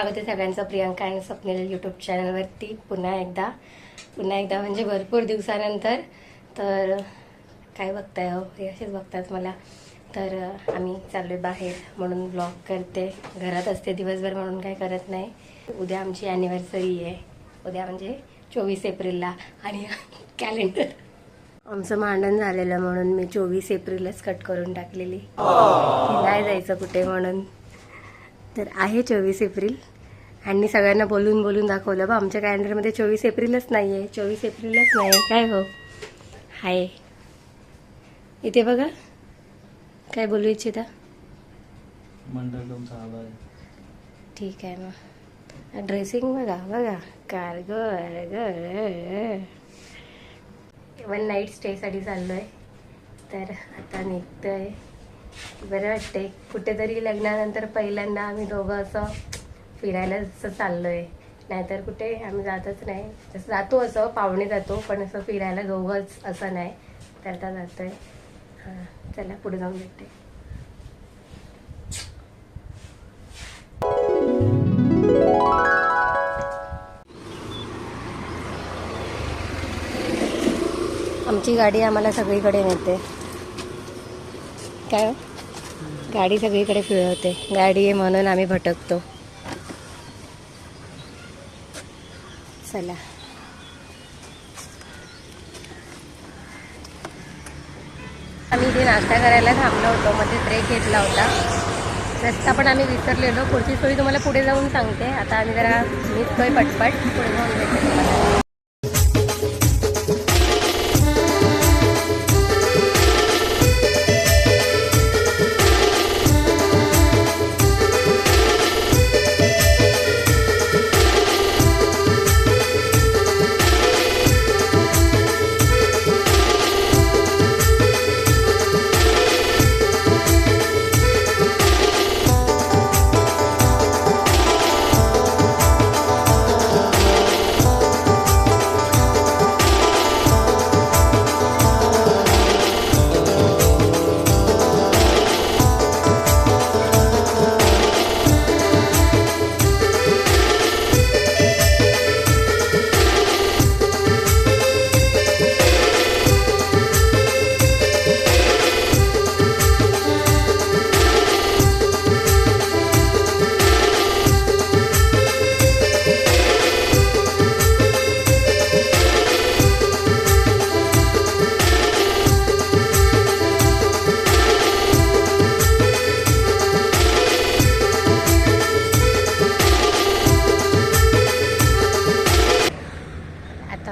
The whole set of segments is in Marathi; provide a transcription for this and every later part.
स्वागत आहे सगळ्यांचं. प्रियंका आणि स्वप्नील यूट्यूब चॅनलवरती पुन्हा एकदा. पुन्हा एकदा म्हणजे भरपूर दिवसानंतर. तर काय बघताय हो? हे असेच बघतात मला. तर आम्ही चाललो आहे बाहेर म्हणून ब्लॉग करते. घरात असते दिवसभर म्हणून काय करत नाही. उद्या आमची ॲनिव्हर्सरी आहे. उद्या म्हणजे चोवीस एप्रिलला आणि कॅलेंडर आमचं मांडण झालेलं म्हणून मी चोवीस एप्रिलच कट करून टाकलेली. नाही जायचं कुठे म्हणून? तर आहे चोवीस एप्रिल. आणि सगळ्यांना बोलून बोलून दाखवलं बा आमच्या कॅलेंडरमध्ये चोवीस एप्रिलच नाही आहे चोवीस एप्रिलच नाही आहे काय हो? हाय. इथे बघा. काय बोलू इच्छिता? आहे. ठीक आहे मग ड्रेसिंग बघा बघा. कार वन नाईट स्टेसाठी चाललो आहे तर आता निघतोय. बरं वाटते कुठेतरी लग्नानंतर पहिल्यांदा आम्ही दोघं असं फिरायला असं चाललो आहे नाहीतर कुठे आम्ही जातच नाही. जसं जातो असं पाहुणे जातो पण असं फिरायला दोघंच असं नाही. तर आता जातोय. हां चला पुढे जाऊन भेटते. आमची गाडी आम्हाला सगळीकडे नेते. काय हो? गाडी सगळीकडे फिरवते. गाडी आहे म्हणून आम्ही भटकतो. चला. आम्ही इथे नाश्ता करायला थांबलो होतो. मध्ये ब्रेक घेतला होता. रस्ता पण आम्ही विसरलेलो. पुढची सोयी तुम्हाला पुढे जाऊन सांगते. आता आम्ही जरा निघतोय पटपट. पुढे जाऊन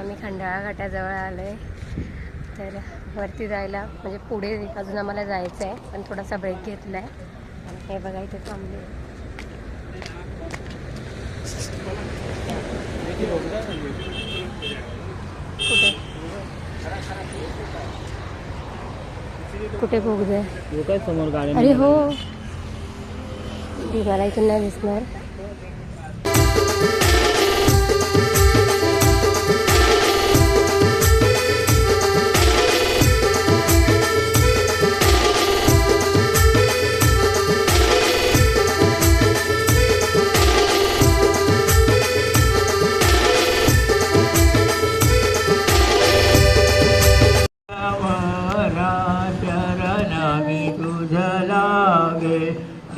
मी खंडाळा घाटाजवळ आलो आहे तर वरती जायला म्हणजे पुढे अजून आम्हाला जायचं आहे पण थोडासा ब्रेक घेतला आहे हे बघा इथे थांबले कुठे? कुठे गाडी अरे हो. मला इथून नाही दिसणार.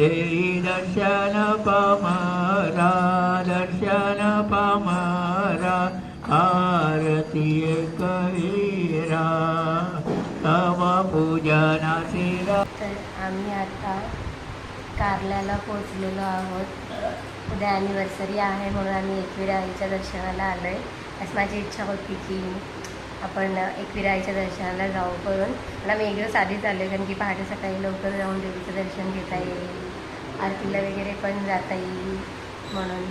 देई दर्शन पामरा दर्शन पामरा आरती कवीरा तव पूजनाशिरा तर आम्ही आता कारल्याला पोचलेलो आहोत. उद्या ॲनिव्हर्सरी आहे म्हणून आम्ही एकविराईच्या दर्शनाला आलो आहे असं माझी इच्छा होती की आपण एकविराईच्या दर्शनाला जाऊ करून. पण आम्ही एक साधीच आधीच आलो आहे कारण की पहाटे सकाळी लवकर जाऊन देवीचं दर्शन घेता येईल. आरतीला वगैरे पण जाता येईल म्हणून.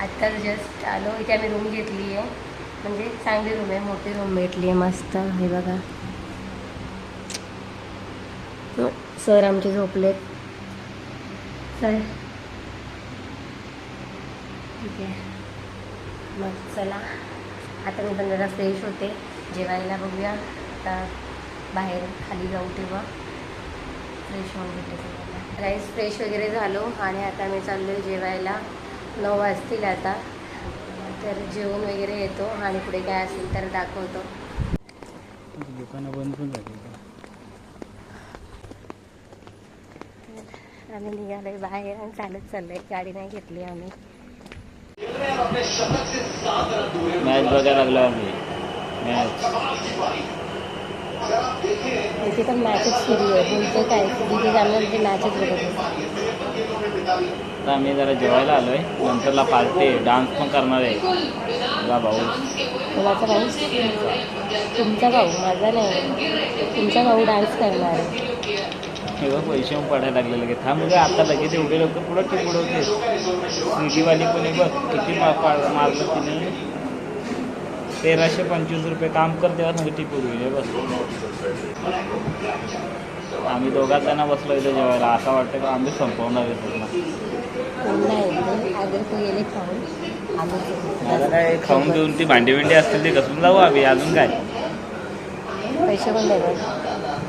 आत्ता जस्ट आलो इथे आम्ही रूम घेतली आहे. म्हणजे चांगली रूम आहे मोठी रूम भेटली आहे मस्त. हे बघा. सर आमचे झोपलेत. सर ठीक आहे. मग चला. आता मी पण जरा फ्रेश होते. जेवायला बघूया. आता बाहेर खाली जाऊ तेव्हा. फ्रेश होऊन भेटते राईस फ्रेश वगैरे झालो आणि आता मी चाललो आहे जेवायला. नऊ वाजतील आता. तर जेवण वगैरे येतो आणि पुढे काय असेल तर दाखवतो. दुकानं बंद पण झाली आम्ही निघालोय बाहेर आणि चालत चाललोय. गाडी नाही घेतली आम्ही. मॅच बघायला लागलो आम्ही. मॅच इथे तर मॅचच सुरू आहे. बोलतो काय? तिथे जाणार मॅचच बघत होतो. तर आम्ही जरा जेवायला आलोय. नंतरला पार्टी आहे डान्स पण करणार आहे. तुझा भाऊ. कोणाचा भाऊ? तुमचा भाऊ? माझा नाही. तुमचा भाऊ डान्स करणार आहे. हे बघ पैसे पण पडायला लागले लगेच. थांब म्हणजे आता लगेच एवढे लोक पुढं टिप उडवते स्विगीवाली कोणी बघ किती मा- पा- मारलं तिने. तेराशे पंचवीस रुपये काम कर तेव्हा सांगते टिप उडविले बस. आम्ही दोघात त्यांना बसलो इथे जेवायला. असं वाटतं का आम्ही संपवणार मला काय खाऊन घेऊन ती भांडी बिंडी असतील ते घसून जाऊ आम्ही. अजून काय? पैसे पण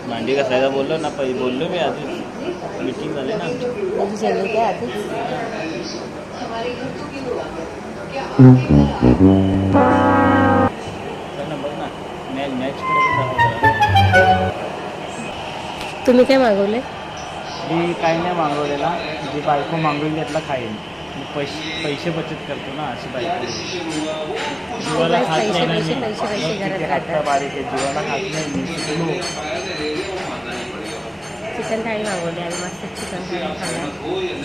भांडी घसायला बोललो ना पै बोललो मी अजून मीटिंग झाली ना आमची. तुम्ही काय मागवले मी काही नाही मागवलेला. जी बायको मागवली त्यातला खाईन पैसे पैसे बचत करतो ना अशी बायको. जीवाला खात नाही ना मी पैसे- पैसे- पैसे मग घरात किती राहतात. हट्टा बारीक आहे जीवाला खात नाही मी शिकलो चिकन थाळी मागवली आणि मस्त चिकन थाळी खाल्ला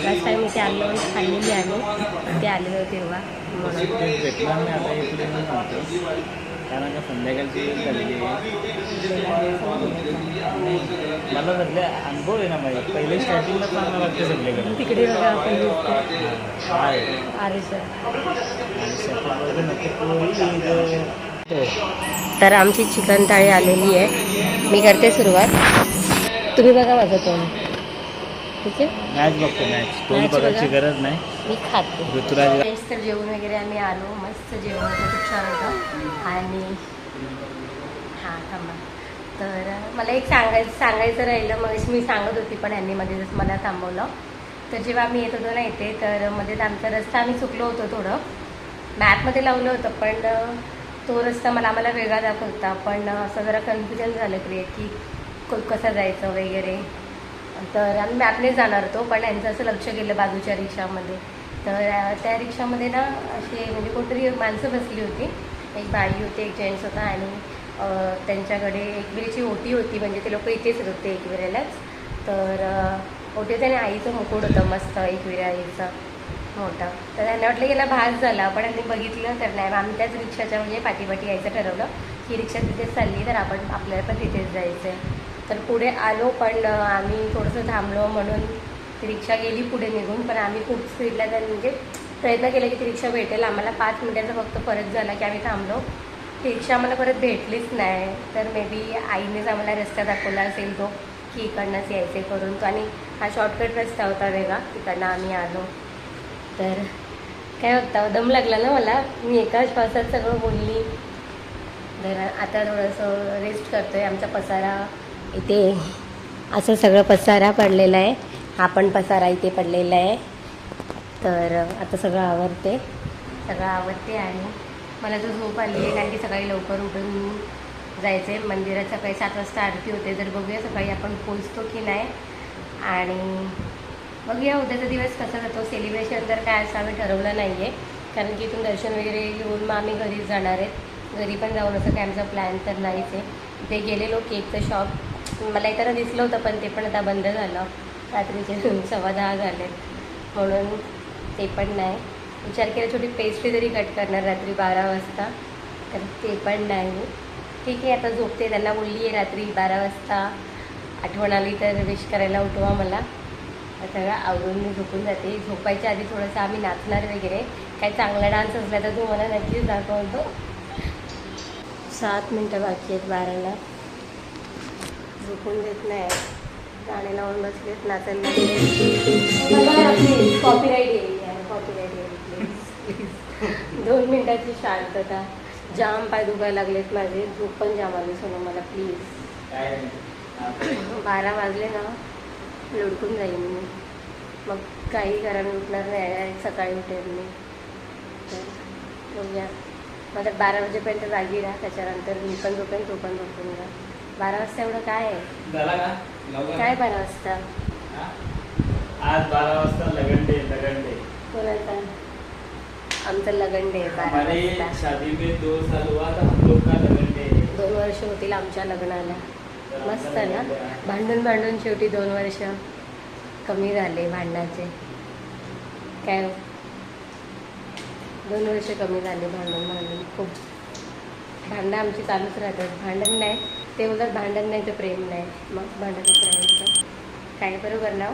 लास्ट टाइम इथे आलो खाल्लेली आम्ही. ते आलेलो तेव्हा. म्हणून ते भेटणार नाही आता इकडे मी सांगतो कारण का संध्याकाळची वेळ झालेली आहे. मला सगळे अनुभव आहे ना माझे पहिले स्टार्टिंगला चांगलं वाटतं सगळीकडे तिकडे बघा आपण अरे सर तर आमची चिकन थाळी आलेली आहे. मी करते सुरुवात. तुम्ही बघा माझं तोंड. ठीक आहे? मॅच बघतो मॅच तोंड बघायची बघा. गरज नाही. मी खाते. तर जेवण वगैरे आम्ही आलो. मस्त जेवण होतं खूप छान होतं. आणि हां थांबा तर मला एक सांगायचं सांगायचं राहिलं. मग मी सांगत होती पण यांनी मध्ये जसं मला थांबवलं. तर जेव्हा आम्ही येत होतो ना इथे तर मध्ये आमचा रस्ता आम्ही चुकलो होतो थोडं. मॅपमध्ये लावलं होतं पण तो रस्ता मला आम्हाला वेगळा दाखवत होता. पण असं जरा कन्फ्युजन झालं क्रिएट की को- कसं जायचं वगैरे. तर आम्ही मॅपनेच जाणार होतो पण यांचं असं लक्ष गेलं बाजूच्या रिक्षामध्ये. तर त्या रिक्षामध्ये ना असे म्हणजे कोणतरी माणसं बसली होती. एक बाई होती एक जेंट्स होता आणि त्यांच्याकडे त्यांच्याकडे एकविरेची ओटी होती म्हणजे ते लोक इथेच होते एकविरेलाच तर अं, ओटी आणि आईचं मुकुट होतं मस्त एकविरे आईचं मोठा. तर त्यांना वाटलं गेला भास झाला पण त्यांनी बघितलं तर नाही मग आम्ही त्याच रिक्षाच्या म्हणजे पाठीपाठी यायचं ठरवलं की रिक्षा तिथेच चालली तर आपण आपल्याला पण तिथेच जायचं आहे तर पुढे आलो पण आम्ही थोडंसं थांबलो म्हणून ती रिक्षा गेली पुढे निघून. पण आम्ही खूप स्पीडला त्या म्हणजे प्रयत्न केला की ती रिक्षा भेटेल. आम्हाला पाच मिनिटाचा फक्त फरक झाला की आम्ही थांबलो. ती रिक्षा आम्हाला परत भेटलीच नाही. तर मे बी आईनेच आम्हाला रस्ता दाखवला असेल तो की इकडनंच यायचे करून तो. आणि हा शॉर्टकट रस्ता होता वेगळा तिकडनं आम्ही आलो. तर काय होता दम लागला ना मला. मी एकाच पावसात सगळं बोलली. तर आता थोडंसं रेस्ट करतो आहे आमचा पसारा इथे असं सगळं पसारा पडलेला आहे. हा पण पसारा इथे पडलेला आहे. तर आता सगळं आवडते सगळं आवडते आणि मला जो झोप आली आहे कारण की सकाळी लवकर उठून जायचं आहे मंदिरात सकाळी सात वाजता आरती होते. तर बघूया सकाळी आपण पोचतो की नाही. आणि बघूया उद्याचा दिवस कसा जातो. सेलिब्रेशन तर काय असं आम्ही ठरवलं नाही आहे कारण की इथून दर्शन वगैरे घेऊन मग आम्ही घरीच जाणार आहेत. घरी पण जाऊन असं काय आमचा प्लॅन तर नाहीच आहे. इथे गेलेलो केकचं शॉप मला येताना दिसलं होतं पण ते पण आता बंद झालं. रात्रीचे सव्वा दहा झाले. म्हणून ते पण नाही. विचार केला छोटी पेस्ट्री तरी कट करणार रात्री बारा वाजता. तर ते पण नाही. ठीक आहे आता झोपते. त्यांना बोलली आहे रात्री बारा वाजता. आठवण आली तर विश करायला उठवा मला. सगळं आवरून मी झोपून जाते. झोपायच्या आधी थोडंसं आम्ही नाचणार वगैरे. काही चांगला डान्स असला तर तुम्हाला नक्कीच दाखवतो. सात मिनटं बाकी आहेत बाराला. झोपून देत नाही. गाणे लावून बसलेत नाचायला कॉपीराईट येईल कॉपीराईट येईल प्लीज प्लीज दोन मिनिटाची शांतता. जाम पाय दुखायला लागलेत माझे. झोप पण जाम आली सोनं मला प्लीज काय बारा वाजले ना लुडकून जाईन मी. मग काही घराने उठणार नाही सकाळी उठेल मी. तर बघूया. मग बारा वाजेपर्यंत जागी राहा. त्याच्यानंतर मी पण झोपेन तो पण झोपून जा बारा वाजता एवढं काय आहे? झाला का? लवकर? काय बारा वाजता? हा? आज बारा वाजता लगन डे लगन डे कोणाचा आमचं लगन डे बारा हमारे वाजता. शादी में दो साल हुआ था हम लोग का लगन डे है. दोन वर्ष होतील आमच्या लग्नाला. तर मस्त आमचा ना? लगन day आहे. भांडून भांडून शेवटी दोन वर्ष कमी झाले भांडणाचे. काय? हो? दोन वर्ष कमी झाले भांडून भांडून. खूप भांडणं आमची चालूच राहतात. भांडण नाही. ते बोलतात भांडण नाही तर प्रेम नाही. मग भांडणच राहायचं काय बरोबर ना